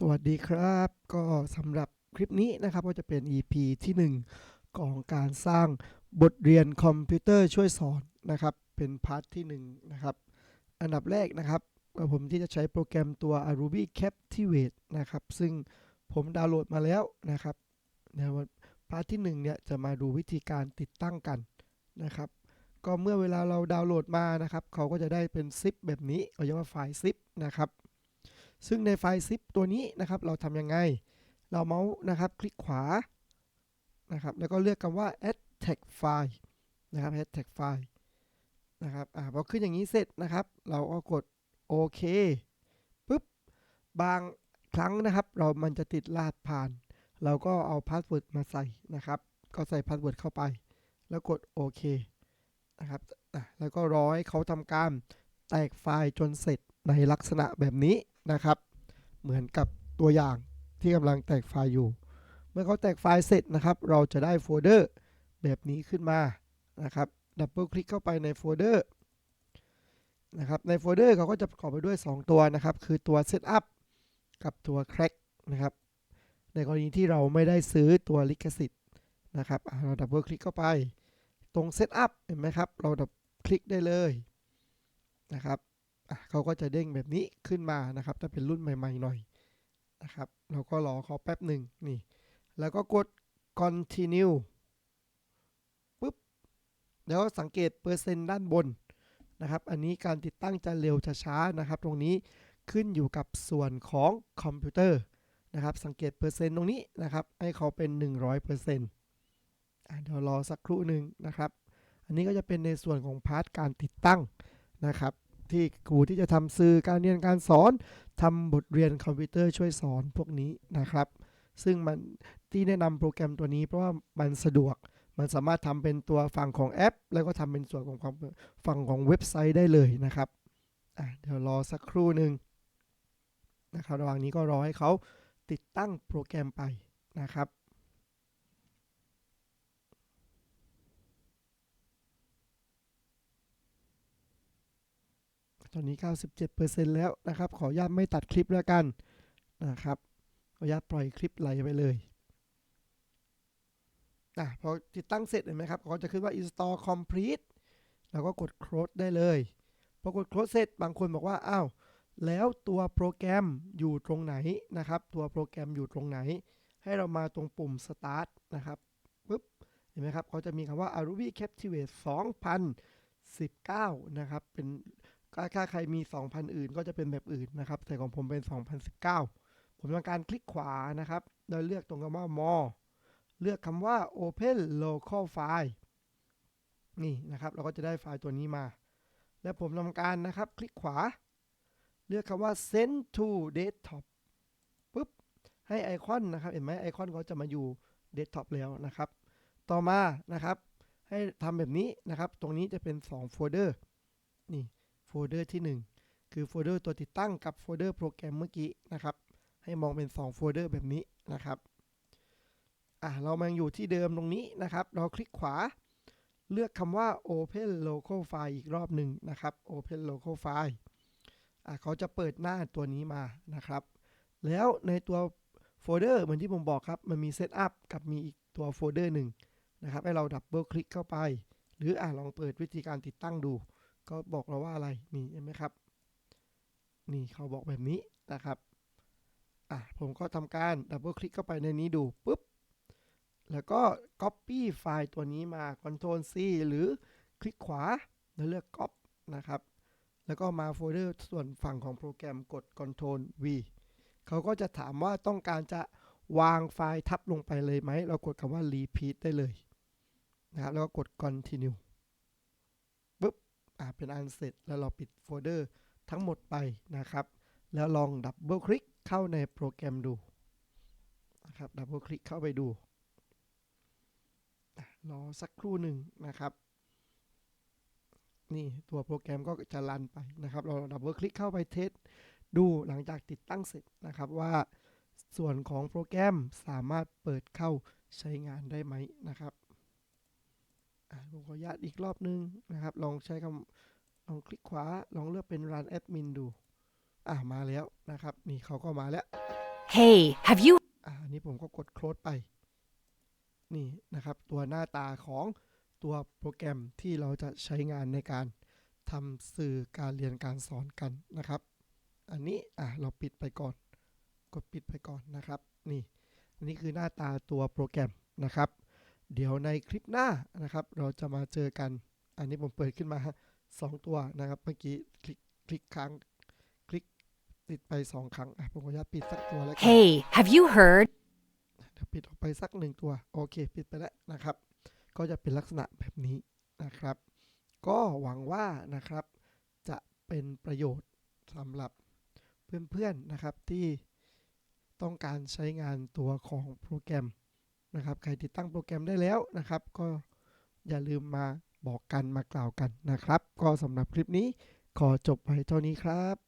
สวัสดีครับ ก็สำหรับคลิปนี้นะครับก็จะเป็น EP ที่ 1 ของการสร้างบทเรียนคอมพิวเตอร์ช่วยสอนนะครับ เป็นพาร์ทที่1นะครับ อันดับแรกนะครับก็ผมที่จะใช้โปรแกรมตัว Aruby Captivate นะครับ ซึ่งผมดาวน์โหลดมาแล้วนะครับในวันพาร์ทที่1เนี่ยจะมาดูวิธีการติดตั้งกันนะครับ ก็เมื่อเวลาเราดาวน์โหลดมานะครับ เขาก็จะได้เป็นซิปแบบนี้เราเรียกว่าไฟล์ซิปนะครับ ซึ่งในไฟล์ซิปตัวนี้นะครับ เราทำยังไง เราเมาส์นะครับ คลิกขวานะครับ แล้วก็เลือกคำว่า add tag file นะครับ add tag file นะครับอ่าพอขึ้นอย่างนี้เสร็จนะครับ เราก็กดโอเคปุ๊บบางครั้งนะครับ เรามันจะติดรหัสผ่าน เราก็เอาพาสเวิร์ดมาใส่นะครับ ก็ใส่พาสเวิร์ดเข้าไป แล้วกดโอเคนะครับแล้วก็รอให้เขาทำการแตกไฟล์จนเสร็จในลักษณะแบบนี้ นะครับ เหมือนกับตัวอย่างที่กำลังแตกไฟล์อยู่ เมื่อเขาแตกไฟล์เสร็จนะครับ เราจะได้โฟลเดอร์แบบนี้ขึ้นมานะครับดับเบิลคลิกเข้าไปในโฟลเดอร์นะครับในโฟลเดอร์เขาก็จะประกอบไปด้วย 2 ตัวนะครับ คือตัว Setup กับตัว Crack นะครับ ในกรณีที่เราไม่ได้ซื้อตัวลิขสิทธิ์นะครับเราดับเบิลคลิกเข้าไป ตรง Setup เห็นไหมครับ เราดับคลิกได้เลยนะครับ เขาก็จะเด้งแบบนี้ขึ้นมานะครับ ถ้าเป็นรุ่นใหม่ๆหน่อยนะครับเราก็รอเขาแป๊บหนึ่งนี่ แล้วก็กด continue ปุ๊บแล้วสังเกตเปอร์เซ็นต์ด้านบนนะครับ อันนี้การติดตั้งจะเร็วจะช้านะครับ ตรงนี้ขึ้นอยู่กับส่วนของคอมพิวเตอร์นะครับ สังเกตเปอร์เซ็นต์ตรงนี้นะครับ ให้เขาเป็น 100%อะเดี๋ยวรอสักครู่หนึ่งนะครับ อันนี้ก็จะเป็นในส่วนของพาร์ทการติดตั้งนะครับ ที่ครูที่จะทำสื่อการเรียนการสอนทำบทเรียนคอมพิวเตอร์ช่วยสอนพวกนี้นะครับ ซึ่งมันที่แนะนำโปรแกรมตัวนี้เพราะว่ามันสะดวกมันสามารถทำเป็นตัวฝั่งของแอป แล้วก็ทำเป็นส่วนของความฝั่งของเว็บไซต์ได้เลยนะครับเดี๋ยวรอสักครู่หนึ่งนะครับ ระหว่างนี้ก็รอให้เขาติดตั้งโปรแกรมไปนะครับ ตอนนี้ 97%แล้วนะครับ ขออนุญาตไม่ตัดคลิปแล้วกันนะครับขออนุญาตปล่อยคลิปไหลไปเลยอะพอติดตั้งเสร็จเห็นไหมครับเขาจะขึ้นว่า install complete เราก็กด close ได้เลยพอกด close เสร็จบางคนบอกว่าอ้าวแล้วตัวโปรแกรมอยู่ตรงไหนนะครับ ตัวโปรแกรมอยู่ตรงไหน ให้เรามาตรงปุ่ม start นะครับปุ๊บเห็นไหมครับเขาจะมีคำว่า Aruby Captivate 2019 นะครับ เป็น ถ้าใครมี 2,000 อื่นก็จะเป็นแบบอื่นนะครับ แต่ของผมเป็น 2019 ผมทำการคลิกขวานะครับแล้วเลือกตรงคำว่า more เลือกคำว่า open local file นี่นะครับ เราก็จะได้ไฟล์ตัวนี้มา แล้วผมทำการนะครับ คลิกขวา เลือกคำว่า send to desktop ปุ๊บ ให้ไอคอนนะครับ เห็นไหมไอคอนเขาจะมาอยู่ desktop แล้วนะครับ ต่อมานะครับ ให้ทำแบบนี้นะครับ ตรงนี้จะเป็น 2 โฟลเดอร์ นี่ ลเดอร์ที่ 1 คือโฟลเดอร์ตัวติดตั้งกับโฟลเดอร์โปรแกรมเมื่อกี้นะครับ ให้มองเป็น 2 โฟลเดอร์แบบนี้นะครับอะเรามาอยู่ที่เดิมตรงนี้นะครับ เราคลิกขวา เลือกคำว่า Open Local File อีกรอบหนึ่งนะครับ Open Local File อะเขาจะเปิดหน้าตัวนี้มานะครับ แล้วในตัวโฟลเดอร์เหมือนที่ผมบอกครับ มันมี Setup กับมีอีกตัวโฟลเดอร์หนึ่งนะครับ ให้เราดับเบิลคลิกเข้าไป หรืออะลองเปิดวิธีการติดตั้งดู ก็บอกเราว่าอะไรนี่เห็นไหมครับ นี่เขาบอกแบบนี้นะครับอะผมก็ทำการดับเบิลคลิกเข้าไปในนี้ดูปุ๊บ แล้วก็ Copy ไฟล์ตัวนี้มา Ctrl C หรือคลิกขวาแล้วเลือก Cop นะครับ แล้วก็มาโฟลเดอร์ส่วนฝั่งของโปรแกรมกด Ctrl V เขาก็จะถามว่าต้องการจะวางไฟล์ทับลงไปเลยไหม เรากดคำว่า Repeat ได้เลยนะครับ แล้วก็กด Continue เป็นอันเสร็จแล้วเราปิดโฟลเดอร์ทั้งหมดไปนะครับ แล้วลองดับเบิลคลิกเข้าในโปรแกรมดูนะครับดับเบิลคลิกเข้าไปดูรอสักครู่หนึ่งนะครับ นี่ตัวโปรแกรมก็จะรันไปนะครับ เราดับเบิลคลิกเข้าไปเทสดูหลังจากติดตั้งเสร็จนะครับว่าส่วนของโปรแกรมสามารถเปิดเข้าใช้งานได้ไหมนะครับ ผมขออนุญาตอีกรอบนึงนะครับ ลองใช้คำลองคลิกขวา ลองเลือกเป็น run admin ดู อะ มาแล้วนะครับ นี่เขาก็มาแล้ว Hey, have you อ่าอันนี้ผมก็กดโคลดไป นี่นะครับ ตัวหน้าตาของตัวโปรแกรมที่เราจะใช้งานในการทำสื่อการเรียนการสอนกันนะครับ อันนี้อะเราปิดไปก่อน กดปิดไปก่อนนะครับ นี่ อันนี้คือหน้าตาตัวโปรแกรมนะครับ เดี๋ยวในคลิปหน้านะครับ เราจะมาเจอกัน อันนี้ผมเปิดขึ้นมาฮะสองตัวนะครับ เมื่อกี้คลิกคลิกค้างคลิกติดไปสองครั้งอะผมขออนุญาตปิดสักตัวแล้วกัน Hey, have you heard เดี๋ยวปิดออกไปสักหนึ่งตัว โอเค ปิดไปแล้วนะครับ ก็จะเป็นลักษณะแบบนี้นะครับ ก็หวังว่านะครับ จะเป็นประโยชน์สำหรับเพื่อนๆนะครับที่ต้องการใช้งานตัวของโปรแกรม นะครับใครติดตั้งโปรแกรมได้แล้วนะครับ ก็อย่าลืมมาบอกกันมากล่าวกันนะครับ ก็สำหรับคลิปนี้ขอจบไว้เท่านี้ครับ